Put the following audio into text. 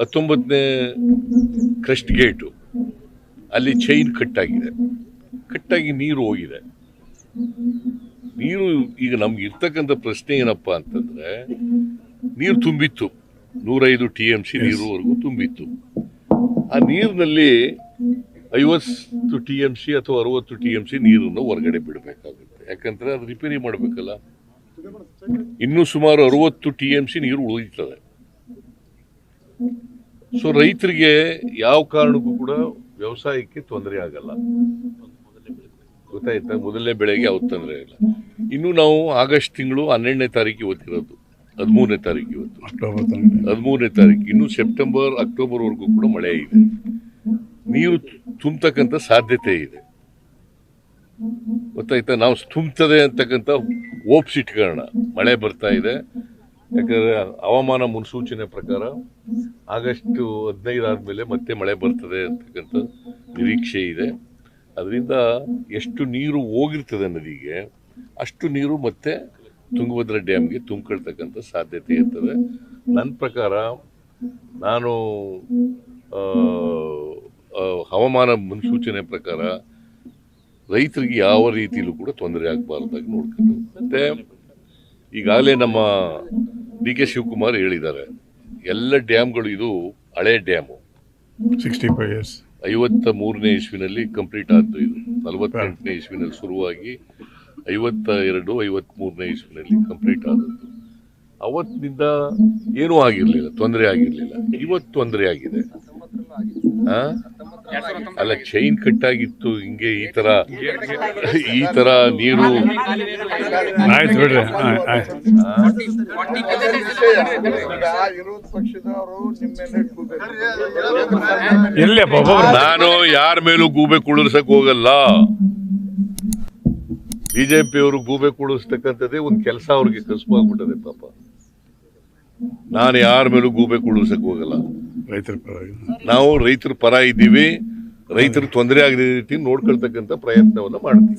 ಹತ್ತೊಂಬತ್ತನೇ crest gate ಅಲ್ಲಿ chain ಕಟ್ಟಾಗಿದೆ. ಕಟ್ಟಾಗಿ ನೀರು ಹೋಗಿದೆ. ನೀರು ಈಗ ನಮ್ಗೆ ಇರ್ತಕ್ಕಂಥ ಪ್ರಶ್ನೆ ಏನಪ್ಪ ಅಂತಂದ್ರೆ ನೀರು ತುಂಬಿತ್ತು. ನೂರೈದು ಟಿ ಎಂ ಸಿ ನೀರುವರೆಗೂ ತುಂಬಿತ್ತು. ಆ ನೀರಿನಲ್ಲಿ ಐವತ್ತು ಟಿ ಎಂ ಸಿ ಅಥವಾ ಅರವತ್ತು ಟಿ ಎಂ ಸಿ ನೀರನ್ನು ಹೊರಗಡೆ ಬಿಡಬೇಕಾಗುತ್ತೆ. ಯಾಕಂದ್ರೆ ಅದು ರಿಪೇರಿ ಮಾಡಬೇಕಲ್ಲ. ಇನ್ನೂ ಸುಮಾರು ಅರವತ್ತು ಟಿ ಎಂ ಸಿ ನೀರು ಉಳಿತದೆ ಸೊ ರೈತರಿಗೆ ಯಾವ ಕಾರಣಕ್ಕೂ ಕೂಡ ವ್ಯವಸಾಯಕ್ಕೆ ತೊಂದರೆ ಆಗಲ್ಲ. ಗೊತ್ತಾಯ್ತಾ? ಮೊದಲನೇ ಬೆಳೆಗೆ ಯಾವ ತೊಂದರೆ ಇಲ್ಲ. ಇನ್ನು ನಾವು ಆಗಸ್ಟ್ ತಿಂಗಳು ಹನ್ನೆರಡನೇ ತಾರೀಕು ಇವತ್ತಿರೋದು ಹದಿಮೂರನೇ ತಾರೀಕು ಇವತ್ತು ಅಕ್ಟೋಬರ್ ಹದಿಮೂರನೇ ತಾರೀಕು ಇನ್ನು ಸೆಪ್ಟೆಂಬರ್ ಅಕ್ಟೋಬರ್ವರೆಗೂ ಕೂಡ ಮಳೆ ಇದೆ. ನೀರು ತುಂಬತಕ್ಕಂಥ ಸಾಧ್ಯತೆ ಇದೆ. ಗೊತ್ತಾಯ್ತಾ? ನಾವು ತುಂಬ್ತದೆ ಅಂತಕ್ಕಂಥ ಓಪ್ಸ್ ಇಟ್ಕೋಣ ಮಳೆ ಬರ್ತಾ ಇದೆ. ಯಾಕಂದ್ರೆ ಹವಾಮಾನ ಮುನ್ಸೂಚನೆ ಪ್ರಕಾರ ಆಗಸ್ಟ್ ಹದಿನೈದು ಆದಮೇಲೆ ಮತ್ತೆ ಮಳೆ ಬರ್ತದೆ ಅಂತಕ್ಕಂಥ ನಿರೀಕ್ಷೆ ಇದೆ. ಅದರಿಂದ ಎಷ್ಟು ನೀರು ಹೋಗಿರ್ತದೆ ನದಿಗೆ, ಅಷ್ಟು ನೀರು ಮತ್ತೆ ತುಂಗಭದ್ರಾ ಡ್ಯಾಮ್ಗೆ ತುಂಬಿಕೊಳ್ತಕ್ಕಂಥ ಸಾಧ್ಯತೆ ಇರ್ತದೆ. ನನ್ನ ಪ್ರಕಾರ ನಾನು ಹವಾಮಾನ ಮುನ್ಸೂಚನೆ ಪ್ರಕಾರ ರೈತರಿಗೆ ಯಾವ ರೀತಿಯಲ್ಲೂ ಕೂಡ ತೊಂದರೆ ಆಗಬಾರ್ದಾಗಿ ನೋಡ್ಕೊಂಡು ಮತ್ತೆ ಈಗಾಗಲೇ ನಮ್ಮ ಡಿ ಕೆ ಶಿವಕುಮಾರ್ ಹೇಳಿದ್ದಾರೆ. ಎಲ್ಲ ಡ್ಯಾಮ್ಗಳು ಇದು ಹಳೆ ಡ್ಯಾಮು. ಸಿಕ್ಸ್ಟಿ ಫೈವ್ ಇಯರ್ಸ್ ಐವತ್ತ ಮೂರನೇ ಇಸ್ವಿನಲ್ಲಿ ಕಂಪ್ಲೀಟ್ ಆಯಿತು ಇದು. ನಲವತ್ತೆಂಟನೇ ಇಸ್ವಿನಲ್ಲಿ ಶುರುವಾಗಿ ಐವತ್ತ ಎರಡು ಐವತ್ತ್ ಮೂರನೇ ಇಸ್ವಿನಲ್ಲಿ ಕಂಪ್ಲೀಟ್ ಆದದ್ದು. ಅವತ್ತಿನಿಂದ ಏನೂ ಆಗಿರಲಿಲ್ಲ ತೊಂದರೆ ಆಗಿರಲಿಲ್ಲ. ಇವತ್ತು ತೊಂದರೆ ಆಗಿದೆ. ಆ? ಅಲ್ಲ ಚೈನ್ ಕಟ್ಟಾಗಿತ್ತು ಹಿಂಗೆ ಈ ತರ ಈ ತರ ನೀರು ಆಯ್ತು ಬಿಡ್ರಿ ನಾನು ಯಾರ ಮೇಲೂ ಗೂಬೆ ಕುಳಿರ್ಸಕ್ ಹೋಗಲ್ಲ. ಬಿಜೆಪಿ ಅವರು ಗೂಬೆ ಕುಳಿಸ್ತಕ್ಕಂಥದ್ದೇ ಒಂದು ಕೆಲಸ ಅವ್ರಿಗೆ ಕಸುಬಾಗ್ಬಿಟ್ಟದೆ ಪಾಪ. ನಾನು ಯಾರ ಮೇಲೂ ಗೂಬೆ ಕುಳಿರ್ಸಕ್ ಹೋಗಲ್ಲ. ರೈತರ ಪರ ನಾವು ರೈತರ ಪರ ಇದ್ದೀವಿ ರೈತರು ತೊಂದರೆ ಆಗದ ರೀತಿ ನೋಡ್ಕೊಳ್ತಕ್ಕಂಥ ಪ್ರಯತ್ನವನ್ನು ಮಾಡ್ತೀವಿ.